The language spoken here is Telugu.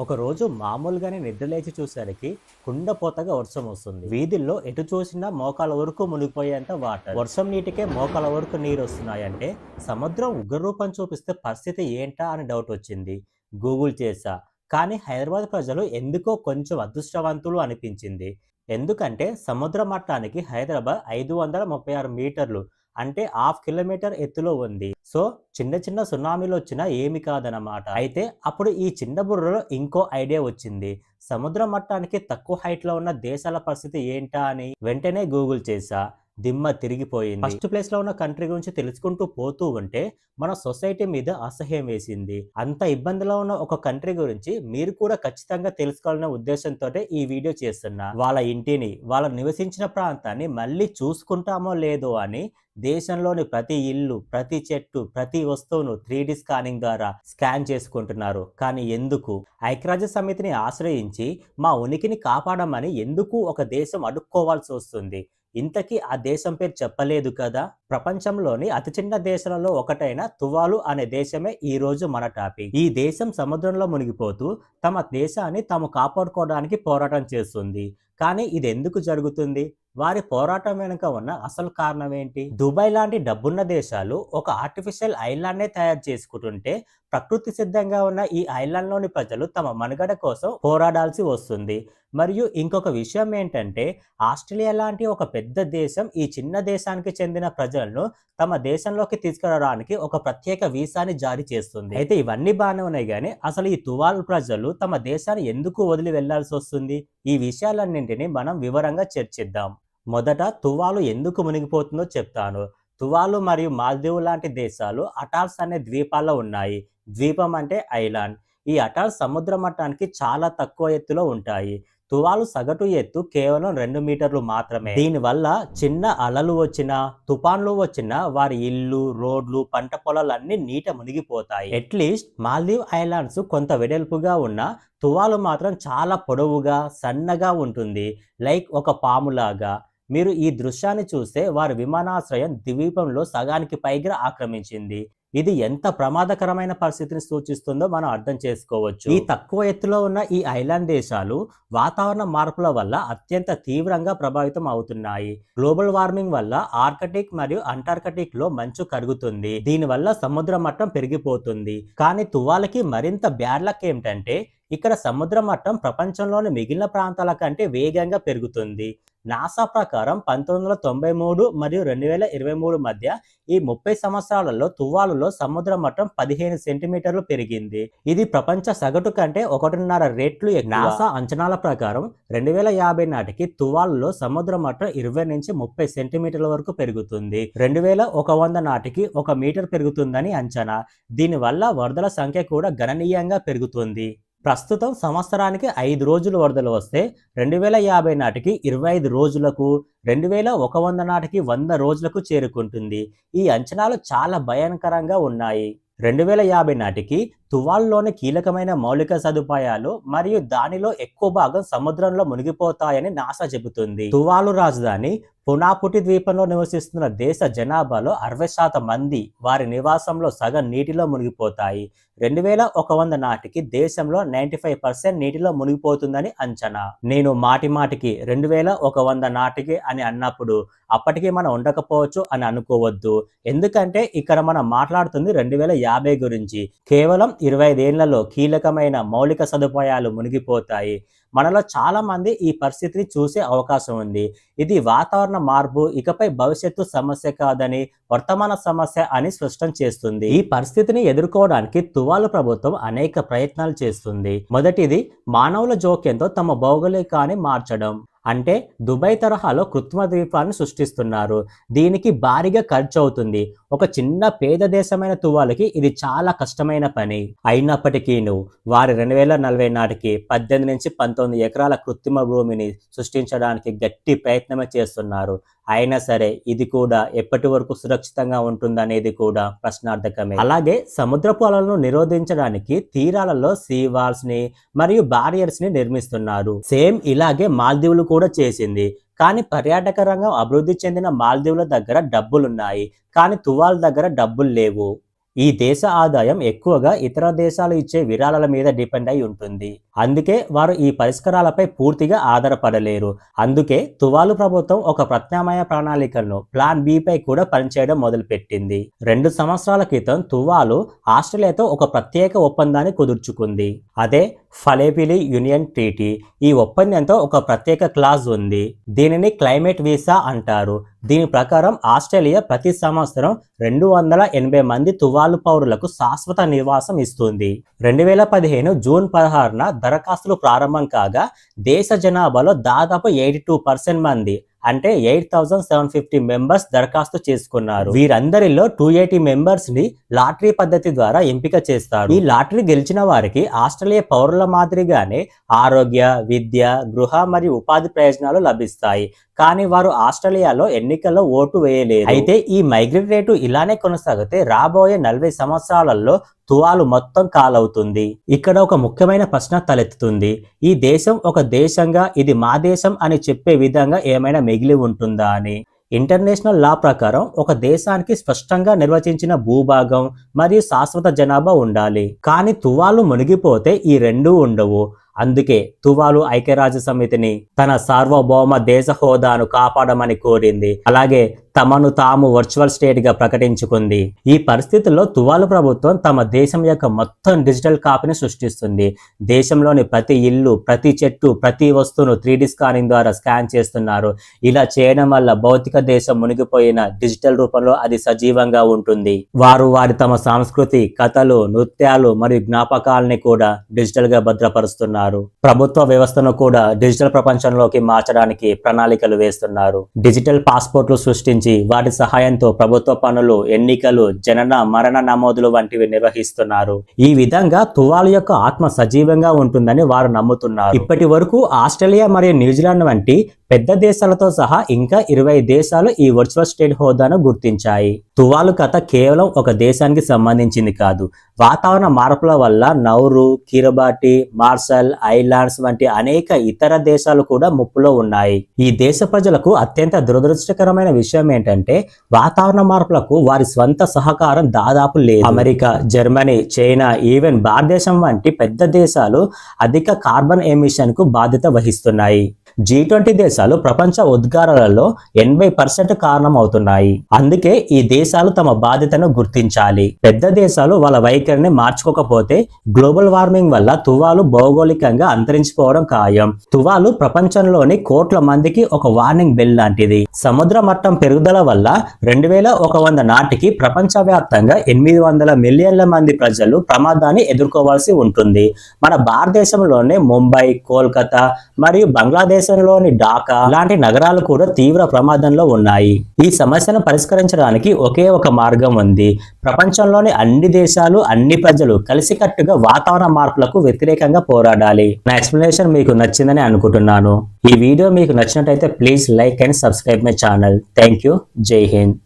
ఒకరోజు మామూలుగానే నిద్రలేచి చూసరికి కుండపోతగా వర్షం వస్తుంది. వీధుల్లో ఎటు చూసినా మోకాల వరకు మునిగిపోయేంత వాటర్. వర్షం నీటికే మోకాల వరకు నీరు వస్తున్నాయంటే సముద్రం ఉగ్రరూపం చూపిస్తే పరిస్థితి ఏంటా అని డౌట్ వచ్చింది. గూగుల్ చేశా. కానీ హైదరాబాద్ ప్రజలు ఎందుకో కొంచెం అదృష్టవంతులు అనిపించింది. ఎందుకంటే సముద్ర మట్టానికి హైదరాబాద్ ఐదు వందల ముప్పై ఆరు మీటర్లు అంటే హాఫ్ కిలోమీటర్ ఎత్తులో ఉంది. సో చిన్న చిన్న సునామీలు వచ్చినా ఏమి కాదనమాట అయితే అప్పుడు ఈ చిన్న బుర్రలో ఇంకో ఐడియా వచ్చింది. సముద్ర మట్టానికి తక్కువ హైట్లో ఉన్న దేశాల పరిస్థితి ఏంటా అని వెంటనే గూగుల్ చేశా. దిమ్మ తిరిగిపోయింది. ఫస్ట్ ప్లేస్లో ఉన్న కంట్రీ గురించి తెలుసుకుంటూ పోతూ ఉంటే మన సొసైటీ మీద అసహ్యం వేసింది. అంత ఇబ్బందిలో ఉన్న ఒక కంట్రీ గురించి మీరు కూడా ఖచ్చితంగా తెలుసుకోవాలనే ఉద్దేశంతో ఈ వీడియో చేస్తున్నా. వాళ్ళ ఇంటిని వాళ్ళ నివసించిన ప్రాంతాన్ని మళ్ళీ చూసుకుంటామో లేదో అని దేశంలోని ప్రతి ఇల్లు ప్రతి చెట్టు ప్రతి వస్తువును త్రీ డి స్కానింగ్ ద్వారా స్కాన్ చేసుకుంటున్నారు. కానీ ఎందుకు? ఐక్యరాజ్య సమితిని ఆశ్రయించి మా ఉనికిని కాపాడమని ఎందుకు ఒక దేశం అడుక్కోవాల్సి వస్తుంది? ఇంతకీ ఆ దేశం పేరు చెప్పలేదు కదా. ప్రపంచంలోని అతి చిన్న దేశాలలో ఒకటైన తువాలు అనే దేశమే ఈ రోజు మన టాపిక్. ఈ దేశం సముద్రంలో మునిగిపోతూ తమ దేశాన్ని తాము కాపాడుకోవడానికి పోరాటం చేస్తుంది. కానీ ఇది ఎందుకు జరుగుతుంది? వారి పోరాటం వెనుక ఉన్న అసలు కారణం ఏంటి దుబాయ్ లాంటి డబ్బున్న దేశాలు ఒక ఆర్టిఫిషియల్ ఐలాండ్నే తయారు చేసుకుంటుంటే ప్రకృతి సిద్ధంగా ఉన్న ఈ ఐలాండ్లోని ప్రజలు తమ మనుగడ కోసం పోరాడాల్సి వస్తుంది. మరియు ఇంకొక విషయం ఏంటంటే ఆస్ట్రేలియా లాంటి ఒక పెద్ద దేశం ఈ చిన్న దేశానికి చెందిన ప్రజలను తమ దేశంలోకి తీసుకురావడానికి ఒక ప్రత్యేక వీసాని జారీ చేస్తుంది. అయితే ఇవన్నీ బాగానే ఉన్నాయి కానీ అసలు ఈ తువాల్ ప్రజలు తమ దేశాన్ని ఎందుకు వదిలి వెళ్ళాల్సి వస్తుంది? ఈ విషయాలన్నింటినీ మనం వివరంగా చర్చిద్దాం. మొదట తువాలు ఎందుకు మునిగిపోతుందో చెప్తాను. తువాలు మరియు మాల్దీవ్ లాంటి దేశాలు అటాల్స్ అనే ద్వీపాల్లో ఉన్నాయి. ద్వీపం అంటే ఐలాండ్. ఈ అటాల్స్ సముద్ర మట్టానికి చాలా తక్కువ ఎత్తులో ఉంటాయి. తువాలు సగటు ఎత్తు కేవలం రెండు మీటర్లు మాత్రమే. దీనివల్ల చిన్న అలలు వచ్చినా తుఫాన్లు వచ్చినా వారి ఇల్లు రోడ్లు పంట పొలాలన్నీ నీట మునిగిపోతాయి. అట్లీస్ట్ మాల్దీవ్ ఐలాండ్స్ కొంత వెడల్పుగా ఉన్న తువాలు మాత్రం చాలా పొడవుగా సన్నగా ఉంటుంది. లైక్ ఒక పాములాగా. మీరు ఈ దృశ్యాన్ని చూస్తే వారి విమానాశ్రయం ద్వీపంలో సగానికి పైగా ఆక్రమించింది. ఇది ఎంత ప్రమాదకరమైన పరిస్థితిని సూచిస్తుందో మనం అర్థం చేసుకోవచ్చు. ఈ తక్కువ ఎత్తులో ఉన్న ఈ ఐలాండ్ దేశాలు వాతావరణ మార్పుల వల్ల అత్యంత తీవ్రంగా ప్రభావితం అవుతున్నాయి. గ్లోబల్ వార్మింగ్ వల్ల ఆర్కటిక్ మరియు అంటార్కటిక్లో మంచు కరుగుతుంది. దీనివల్ల సముద్ర మట్టం పెరిగిపోతుంది. కానీ తువాలకి మరింత బ్యాడ్ లక్ ఏమిటంటే ఇక్కడ సముద్ర మట్టం ప్రపంచంలోని మిగిలిన ప్రాంతాల కంటే వేగంగా పెరుగుతుంది. నాసా ప్రకారం పంతొమ్మిది వందల తొంభై మూడు మరియు రెండు వేల ఇరవై మూడు మధ్య ఈ ముప్పై సంవత్సరాలలో తువ్వాలులో సముద్ర మట్టం పదిహేను సెంటీమీటర్లు పెరిగింది. ఇది ప్రపంచ సగటు కంటే ఒకటిన్నర రేట్లు నాసా అంచనాల ప్రకారం రెండు వేల యాభై నాటికి తువ్వాలులో సముద్ర మట్టం ఇరవై నుంచి ముప్పై సెంటీమీటర్ల వరకు పెరుగుతుంది. రెండు వేల ఒక వంద నాటికి ఒక మీటర్ పెరుగుతుందని అంచనా. దీనివల్ల వరదల సంఖ్య కూడా గణనీయంగా పెరుగుతుంది. ప్రస్తుతం సంవత్సరానికి ఐదు రోజులు వరదలు వస్తే రెండు వేల యాభై నాటికి ఇరవై ఐదు రోజులకు రెండు వేల ఒక వంద నాటికి వంద రోజులకు చేరుకుంటుంది. ఈ అంచనాలు చాలా భయంకరంగా ఉన్నాయి. రెండు వేల యాభై నాటికి తువాల్లోని కీలకమైన మౌలిక సదుపాయాలు మరియు దానిలో ఎక్కువ భాగం సముద్రంలో మునిగిపోతాయని నాసా చెబుతుంది. తువాలు రాజధాని పునాపుటి ద్వీపంలో నివసిస్తున్న దేశ జనాభాలో అరవై శాతం మంది వారి నివాసంలో సగం నీటిలో మునిగిపోతాయి. రెండు వేల ఒక వంద నాటికి దేశంలో నైంటీ ఫైవ్ పర్సెంట్ నీటిలో మునిగిపోతుందని అంచనా. నేను మాటి మాటికి రెండు వేల ఒక వంద నాటికి అని అన్నప్పుడు అప్పటికి మనం ఉండకపోవచ్చు అని అనుకోవద్దు. ఎందుకంటే ఇక్కడ మనం మాట్లాడుతుంది రెండు వేల యాభై గురించి. కేవలం ఇరవై ఐదేళ్ళలో కీలకమైన మౌలిక సదుపాయాలు మునిగిపోతాయి. మనలో చాలామంది ఈ పరిస్థితిని చూసే అవకాశం ఉంది. ఇది వాతావరణ మార్పు ఇకపై భవిష్యత్తు సమస్య కాదని వర్తమాన సమస్య అని స్పష్టం చేస్తుంది. ఈ పరిస్థితిని ఎదుర్కోవడానికి తువాలు ప్రభుత్వం అనేక ప్రయత్నాలు చేస్తుంది. మొదటిది మానవుల జోక్యంతో తమ భౌగోళికాన్ని మార్చడం. అంటే దుబాయ్ తరహాలో కృత్రిమ ద్వీపాన్ని సృష్టిస్తున్నారు. దీనికి భారీగా ఖర్చు అవుతుంది ఒక చిన్న పేద దేశమైన తువాలకి ఇది చాలా కష్టమైన పని. అయినప్పటికీను వారి రెండు వేల నలభై నాటికి పద్దెనిమిది నుంచి పంతొమ్మిది ఎకరాల కృత్రిమ భూమిని సృష్టించడానికి గట్టి ప్రయత్నమే చేస్తున్నారు. అయినా సరే ఇది కూడా ఎప్పటి వరకు సురక్షితంగా ఉంటుందనేది కూడా ప్రశ్నార్థకమే. అలాగే సముద్రపు అలలను నిరోధించడానికి తీరాలలో సీ వాల్స్ని మరియు బారియర్స్ని నిర్మిస్తున్నారు. సేమ్ ఇలాగే మాల్దీవులు కూడా చేసింది. కానీ పర్యాటక రంగం అభివృద్ధి చెందిన మాల్దీవుల దగ్గర డబ్బులున్నాయి. కానీ తువాల్ దగ్గర డబ్బులు లేవు. ఈ దేశ ఆదాయం ఎక్కువగా ఇతర దేశాలు ఇచ్చే విరాళాల మీద డిపెండ్ అయి ఉంటుంది. అందుకే వారు ఈ పరిష్కారాలపై పూర్తిగా ఆధారపడలేరు. అందుకే తువాలు ప్రభుత్వం ఒక ప్రత్యామ్నాయ ప్రణాళికలను ప్లాన్ బి పై కూడా పనిచేయడం మొదలుపెట్టింది. రెండు సంవత్సరాల క్రితం తువాలు ఆస్ట్రేలియాతో ఒక ప్రత్యేక ఒప్పందాన్ని కుదుర్చుకుంది. అదే ఫలేపిలి యూనియన్ ట్రీటీ. ఈ ఒప్పందంతో ఒక ప్రత్యేక క్లాజ్ ఉంది. దీనిని క్లైమేట్ వీసా అంటారు. దీని ప్రకారం ఆస్ట్రేలియా ప్రతి సంవత్సరం రెండు వందల ఎనభై మంది తువాలు పౌరులకు శాశ్వత నివాసం ఇస్తుంది. రెండు వేల పదిహేను జూన్ పదహారున దరఖాస్తులు ప్రారంభం కాగా దేశ జనాభాలో దాదాపు ఎయిటీ టూ పర్సెంట్ మంది అంటే eight thousand seven fifty members దరఖాస్తు చేసుకున్నారు. వీరందరిలో టూ ఎయిటీ మెంబర్స్ని లాటరీ పద్ధతి ద్వారా ఎంపిక చేస్తారు. ఈ లాటరీ గెలిచిన వారికి ఆస్ట్రేలియా పౌరుల మాదిరిగానే ఆరోగ్య విద్య గృహ మరియు ఉపాధి ప్రయోజనాలు లభిస్తాయి. కానీ వారు ఆస్ట్రేలియాలో ఎన్నికల్లో ఓటు వేయలేదు. అయితే ఈ మైగ్రేట్ రేటు ఇలానే కొనసాగితే రాబోయే నలభై సంవత్సరాలలో తువాలు మొత్తం కాలవుతుంది. ఇక్కడ ఒక ముఖ్యమైన ప్రశ్న తలెత్తుతుంది. ఈ దేశం ఒక దేశంగా ఇది మా దేశం అని చెప్పే విధంగా ఏమైనా మిగిలి ఉంటుందా అని. ఇంటర్నేషనల్ లా ప్రకారం ఒక దేశానికి స్పష్టంగా నిర్వచించిన భూభాగం మరియు శాశ్వత జనాభా ఉండాలి. కానీ తువాలు మునిగిపోతే ఈ రెండూ ఉండవు. అందుకే తువాలు ఐక్యరాజ్య సమితిని తన సార్వభౌమ దేశ హోదాను కాపాడమని కోరింది. అలాగే తమను తాము వర్చువల్ స్టేట్గా ప్రకటించుకుంది. ఈ పరిస్థితుల్లో తువాలు ప్రభుత్వం తమ దేశం యొక్క మొత్తం డిజిటల్ కాపీని సృష్టిస్తుంది. దేశంలోని ప్రతి ఇల్లు ప్రతి చెట్టు ప్రతి వస్తువును త్రీడీ స్కానింగ్ ద్వారా స్కాన్ చేస్తున్నారు. ఇలా చేయడం వల్ల భౌతిక దేశం మునిగిపోయిన డిజిటల్ రూపంలో అది సజీవంగా ఉంటుంది. వారు వారి తమ సంస్కృతి కథలు నృత్యాలు మరియు జ్ఞాపకాలని కూడా డిజిటల్గా భద్రపరుస్తున్నారు. ప్రభుత్వ వ్యవస్థను కూడా డిజిటల్ ప్రపంచంలోకి మార్చడానికి ప్రణాళికలు వేస్తున్నారు. డిజిటల్ పాస్పోర్ట్లు సృష్టించి వాటి సహాయంతో ప్రభుత్వ పనులు ఎన్నికలు జనన మరణ నమోదులు వంటివి నిర్వహిస్తున్నారు. ఈ విధంగా తువాలు యొక్క ఆత్మ సజీవంగా ఉంటుందని వారు నమ్ముతున్నారు. ఇప్పటి వరకు ఆస్ట్రేలియా మరియు న్యూజిలాండ్ వంటి పెద్ద దేశాలతో సహా ఇంకా ఇరవై దేశాలు ఈ వర్చువల్ స్టేట్ హోదాను గుర్తించాయి. తువాలు కథ కేవలం ఒక దేశానికి సంబంధించింది కాదు. వాతావరణ మార్పుల వల్ల నౌరు కిరబాటి మార్షల్ ఐలాండ్స్ వంటి అనేక ఇతర దేశాలు కూడా ముప్పులో ఉన్నాయి. ఈ దేశ ప్రజలకు అత్యంత దురదృష్టకరమైన విషయం ఏంటంటే వాతావరణ మార్పులకు వారి స్వంత సహకారం దాదాపు లేదు. అమెరికా జర్మనీ చైనా ఈవెన్ భారతదేశం వంటి పెద్ద దేశాలు అధిక కార్బన్ ఎమిషన్కు బాధ్యత వహిస్తున్నాయి. జీ ట్వంటీ దేశాలు ప్రపంచ ఉద్గారాలలో ఎనభై పర్సెంట్ కారణం అవుతున్నాయి అందుకే ఈ దేశాలు తమ బాధ్యతను గుర్తించాలి. పెద్ద దేశాలు వాళ్ళ వైఖరిని మార్చుకోకపోతే గ్లోబల్ వార్మింగ్ వల్ల తువాలు భౌగోళికంగా అంతరించిపోవడం ఖాయం. తువాలు ప్రపంచంలోని కోట్ల మందికి ఒక వార్నింగ్ బెల్ లాంటిది. సముద్ర మట్టం పెరుగుదల వల్ల రెండు వేల ఒక వంద నాటికి ప్రపంచవ్యాప్తంగా ఎనిమిది వందల మిలియన్ల మంది ప్రజలు ప్రమాదాన్ని ఎదుర్కోవాల్సి ఉంటుంది. మన భారతదేశంలోనే ముంబై కోల్కతా మరియు బంగ్లాదేశ్ దేశంలోని ఢాకా లాంటి నగరాలు కూడా తీవ్ర ప్రమాదంలో ఉన్నాయి. ఈ సమస్యను పరిష్కరించడానికి ఒకే ఒక మార్గం ఉంది. ప్రపంచంలోని అన్ని దేశాలు అన్ని ప్రజలు కలిసికట్టుగా వాతావరణ మార్పులకు వ్యతిరేకంగా పోరాడాలి. నా ఎక్స్ప్లెనేషన్ మీకు నచ్చిందని అనుకుంటున్నాను. ఈ వీడియో మీకు నచ్చినట్టయితే please like and subscribe my channel. Thank you Jai Hind.